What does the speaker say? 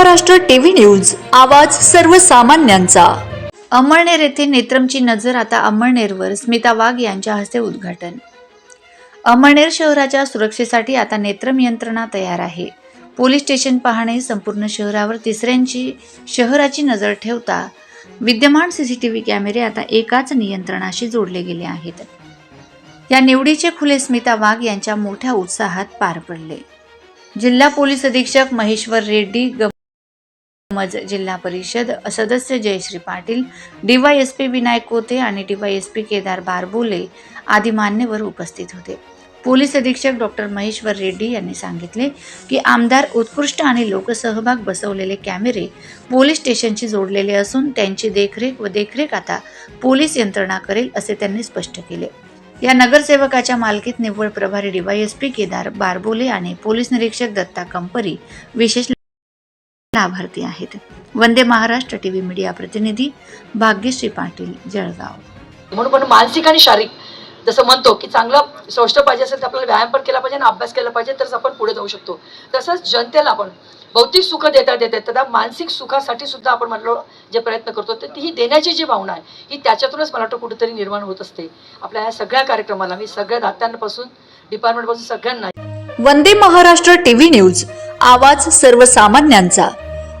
Maharashtra TV news आवाज सर्वसामान्यांचा. अमळनेर येथे नेत्रमची नजर आता अमळनेरवर. स्मिता वाघ यांच्या हस्ते उद्घाटन. अमळनेर शहराच्या सुरक्षेसाठी आता नेत्रम यंत्रणा तयार आहे. पोलीस स्टेशन पाहणे संपूर्ण शहरावर तिसऱ्यांची शहराची नजर ठेवता विद्यमान सीसीटीव्ही कॅमेरे आता एकाच नियंत्रणाशी जोडले गेले आहेत. या निवडीचे खुले स्मिता वाघ यांच्या मोठ्या उत्साहात पार पडले. जिल्हा पोलीस अधीक्षक महेश्वर रेड्डी मज जिल्हा परिषद सदस्य जयश्री पाटील डीवायएसपी विनायक कोते आणि डीवायएसपी केदार बारबोले आदी मान्यवर उपस्थित होते. पोलीस अधीक्षक डॉक्टर महेश्वर रेड्डी यांनी सांगितले की आमदार उत्कृष्ट आणि लोकसहभाग बसवलेले कॅमेरे पोलीस स्टेशनशी जोडलेले असून त्यांची देखरेख व देखरेख आता पोलीस यंत्रणा करेल असे त्यांनी स्पष्ट केले. या नगरसेवकाच्या मालकीत निव्वळ प्रभारी डीवायएसपी केदार बारबोले आणि पोलीस निरीक्षक दत्ता कंपरी विशेष लाभार्थी आहेत. वंदे महाराष्ट्र टीव्ही मीडिया प्रतिनिधी भाग्यश्री पाटील जळगाव. म्हणून पण मानसिक आणि शारीरिक जसं म्हणतो की चांगलं स्वस्थ पाहिजे असेल तर आपल्याला व्यायाम पण केला पाहिजे आणि अभ्यास केला पाहिजे तरच आपण पुढे जाऊ शकतो. तसंच जनतेला आपण भौतिक सुख देता देता त्या मानसिक सुखासाठी सुद्धा आपण म्हटलं जे प्रयत्न करतो तर ती ही देण्याची जी भावना आहे ही त्याच्यातूनच मला वाटतं कुठेतरी निर्माण होत असते. आपल्या या सगळ्या कार्यक्रमाला मी सगळ्या दात्यांपासून डिपार्टमेंटपासून सगळ्यांना वंदे महाराष्ट्र टीव्ही न्यूज आवाज सर्वसामान्यांचा.